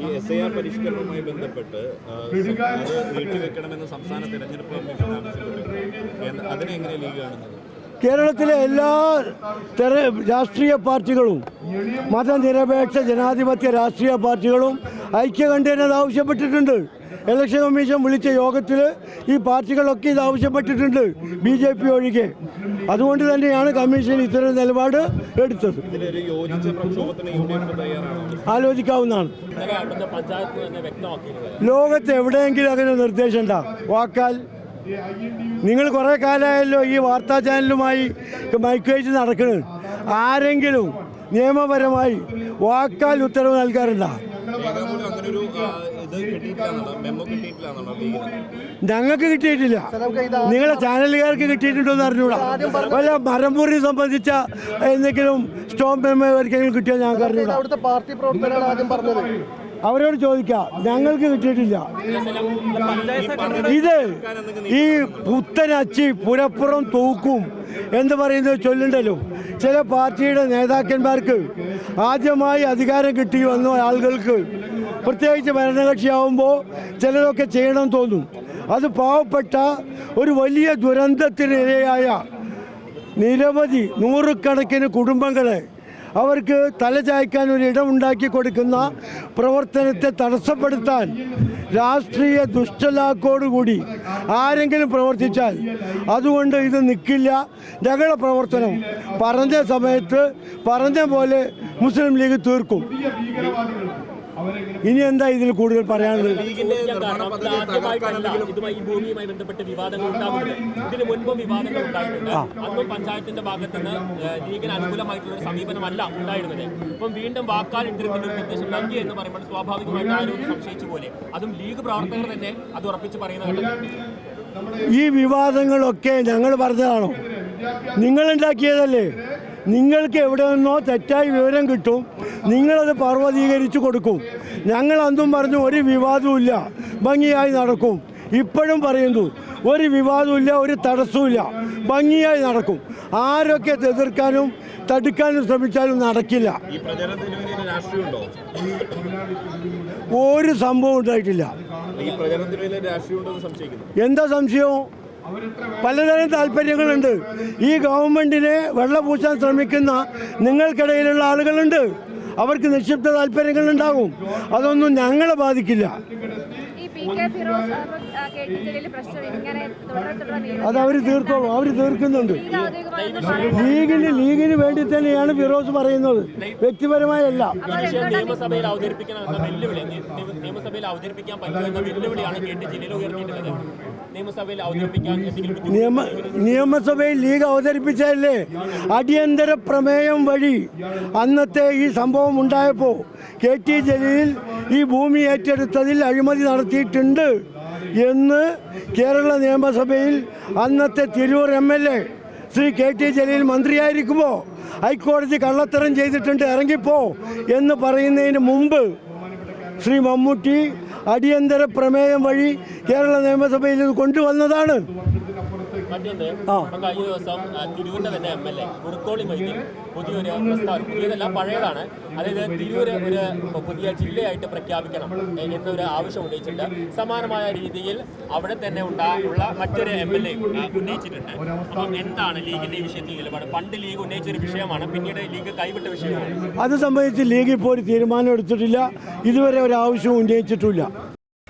ഈ S I R പരിഷ്കരണവുമായി ബന്ധപ്പെട്ട് നീട്ടിവെക്കണമെന്ന് സംസ്ഥാന തെരഞ്ഞെടുപ്പ് അതിനെ എങ്ങനെ ലീഗ് കാണുന്നത് കേരളത്തിലെ എല്ലാ തെര രാഷ്ട്രീയ പാർട്ടികളും മതനിരപേക്ഷ ജനാധിപത്യ രാഷ്ട്രീയ പാർട്ടികളും ഐക്യകണ്ഠേനത് ആവശ്യപ്പെട്ടിട്ടുണ്ട്. ഇലക്ഷൻ കമ്മീഷൻ വിളിച്ച യോഗത്തിൽ ഈ പാർട്ടികളൊക്കെ ഇത് ആവശ്യപ്പെട്ടിട്ടുണ്ട് ബി ജെ പി ഒഴികെ. അതുകൊണ്ട് തന്നെയാണ് കമ്മീഷൻ ഇത്തരം നിലപാട് എടുത്തത്. ആലോചിക്കാവുന്നതാണ്. ലോകത്ത് എവിടെയെങ്കിലും അങ്ങനെ നിർദ്ദേശം ഉണ്ടാ. വാക്കാൽ നിങ്ങൾ കുറേ കാലമായല്ലോ ഈ വാർത്താ ചാനലുമായി മൈക്ക് വെച്ച് നടക്കുന്നത് ആരെങ്കിലും നിയമപരമായി വാക്കാൽ ഉത്തരവ് ലീഗിന് ഞങ്ങൾക്ക് കിട്ടിയിട്ടില്ല. നിങ്ങളെ ചാനലുകാർക്ക് കിട്ടിയിട്ടുണ്ടോ എന്ന് അറിഞ്ഞൂടാ. വല്ല മരമുറി സംബന്ധിച്ച എന്തെങ്കിലും സ്റ്റോം മെമ്മോ ഒരിക്കലും കിട്ടിയോ ഞങ്ങൾക്ക് അറിഞ്ഞൂടാ. അവരോട് ചോദിക്കാം ഞങ്ങൾക്ക് കിട്ടിയിട്ടില്ല. ഇത് ഈ പുത്തനച്ചി പുരപ്പുറം തൂക്കും എന്ന് പറയുന്നത് ചൊല്ലുണ്ടല്ലോ. ചില പാർട്ടിയുടെ നേതാക്കന്മാർക്ക് ആദ്യമായി അധികാരം കിട്ടി വന്ന ആളുകൾക്ക് പ്രത്യേകിച്ച് ഭരണകക്ഷിയാവുമ്പോൾ ചിലതൊക്കെ ചെയ്യണം തോന്നും. അത് പാവപ്പെട്ട ഒരു വലിയ ദുരന്തത്തിനിരയായ നിരവധി നൂറുകണക്കിന് കുടുംബങ്ങളെ അവർക്ക് തലചായ്ക്കാൻ ഒരു ഇടമുണ്ടാക്കി കൊടുക്കുന്ന പ്രവർത്തനത്തെ തടസ്സപ്പെടുത്താൻ രാഷ്ട്രീയ ദുഷ്ടലാക്കോടുകൂടി ആരെങ്കിലും പ്രവർത്തിച്ചാൽ അതുകൊണ്ട് ഇത് നിൽക്കില്ല ഞങ്ങളുടെ പ്രവർത്തനം പറഞ്ഞ സമയത്ത് പറഞ്ഞ പോലെ മുസ്ലിം ലീഗ് തീർക്കും. ഇനി എന്താ ഇതിൽ കൂടുതൽ പറയാനുള്ളത്? ഇതുമായി ഈ ഭൂമിയുമായി ബന്ധപ്പെട്ട് വിവാദങ്ങൾ ഉണ്ടാകുന്നത് ഇതിന് മുൻപും വിവാദങ്ങൾ ഉണ്ടായിട്ടുണ്ട്. അന്നും പഞ്ചായത്തിന്റെ ഭാഗത്ത് നിന്ന് ലീഗിന് അനുകൂലമായിട്ടുള്ള ഒരു സമീപനമല്ല ഉണ്ടായിരുന്നത്. അപ്പം വീണ്ടും വാക്കാൽ ഇത്തരത്തിലൊരു നിർദ്ദേശം നൽകി എന്ന് പറയുമ്പോൾ സ്വാഭാവികമായിട്ട് ആരും സംശയിച്ചു പോലെ. അതും ലീഗ് പ്രവർത്തകർ തന്നെ അത് ഉറപ്പിച്ച് പറയുന്ന ഘട്ടത്തിൽ ഈ വിവാദങ്ങളൊക്കെ ഞങ്ങൾ പറഞ്ഞതാണോ? നിങ്ങളുണ്ടാക്കിയതല്ലേ നിങ്ങൾക്ക് എവിടെ നിന്നോ തെറ്റായ വിവരം കിട്ടും. നിങ്ങളത് പർവതീകരിച്ചു കൊടുക്കും. ഞങ്ങൾ അന്നും പറഞ്ഞു ഒരു വിവാദവുമില്ല ഭംഗിയായി നടക്കും. ഇപ്പോഴും പറയുന്നു ഒരു വിവാദവുമില്ല ഒരു തടസ്സവുമില്ല ഭംഗിയായി നടക്കും. ആരൊക്കെ എതിർക്കാനും തടുക്കാനും ശ്രമിച്ചാലും നടക്കില്ല. ഒരു സംഭവം ഉണ്ടായിട്ടില്ല. എന്താ സംശയം? പലതരം താല്പര്യങ്ങളുണ്ട്. ഈ ഗവൺമെന്റിനെ വെള്ളപൂശാൻ ശ്രമിക്കുന്ന നിങ്ങൾക്കിടയിലുള്ള ആളുകളുണ്ട്. അവർക്ക് നിക്ഷിപ്ത താല്പര്യങ്ങളുണ്ടാകും. അതൊന്നും ഞങ്ങളെ ബാധിക്കില്ല. അത് അവർ തീർത്തോളും അവർ തീർക്കുന്നുണ്ട്. ലീഗിന് ലീഗിന് വേണ്ടി തന്നെയാണ് ഫിറോസ് പറയുന്നത്. വ്യക്തിപരമായല്ല. നിയമസഭയിൽ അവതരിപ്പിക്കണം എന്ന വെല്ലുവിളി. നി- നി- നിയമസഭയിൽ അവതരിപ്പിക്കാൻ പറ്റുമെന്ന വെല്ലുവിളിയാണ് കെ ടി ജലീൽ ഉയർത്തിയിട്ടുള്ളത്. നിയമസഭയിൽ അവതരിപ്പിക്കാൻ എന്തെങ്കിലും നിയമ നിയമസഭയിൽ ലീഗ് അവതരിപ്പിച്ചല്ലേ അടിയന്തര പ്രമേയം വഴി അന്നത്തെ ഈ സംഭവം ഉണ്ടായപ്പോൾ കെ ടി ജലീൽ ഈ ഭൂമി ഏറ്റെടുത്തതിൽ അഴിമതി നടത്തിയിട്ടുണ്ട് എന്ന് കേരള നിയമസഭയിൽ അന്നത്തെ Tirur M L A Sri K T Jaleel മന്ത്രിയായിരിക്കുമ്പോൾ ഹൈക്കോടതി കള്ളത്തരം ചെയ്തിട്ടുണ്ട് ഇറങ്ങിപ്പോ എന്ന് പറയുന്നതിന് മുമ്പ് ശ്രീ മമ്മൂട്ടി അടിയന്തര പ്രമേയം വഴി കേരള നിയമസഭയിൽ ഇത് കൊണ്ടുവന്നതാണ്. മറ്റൊന്ന്. ഇപ്പം കഴിഞ്ഞ ദിവസം തിരൂരിന്റെ തന്നെ എം എൽ എ കുറുക്കോളി പുതിയൊരു പ്രസ്താവന പുതിയതല്ല പഴയതാണ്. അതായത് തിരൂര് ഒരു പുതിയ ജില്ലയായിട്ട് പ്രഖ്യാപിക്കണം എന്നൊരു ആവശ്യം ഉന്നയിച്ചിട്ടുണ്ട്. സമാനമായ രീതിയിൽ അവിടെ തന്നെ ഉള്ള മറ്റൊരു എം എൽ എ ഉന്നയിച്ചിട്ടുണ്ട്. അപ്പം എന്താണ് ലീഗിന്റെ ഈ വിഷയത്തിൽ നിലപാട്? പണ്ട് ലീഗ് ഉന്നയിച്ച ഒരു വിഷയമാണ് പിന്നീട് ലീഗ് കൈവിട്ട വിഷയമാണ്. അത് സംബന്ധിച്ച് ലീഗ് ഇപ്പോൾ ഒരു തീരുമാനം എടുത്തിട്ടില്ല. ഇതുവരെ ഒരു ആവശ്യവും ഉന്നയിച്ചിട്ടില്ല.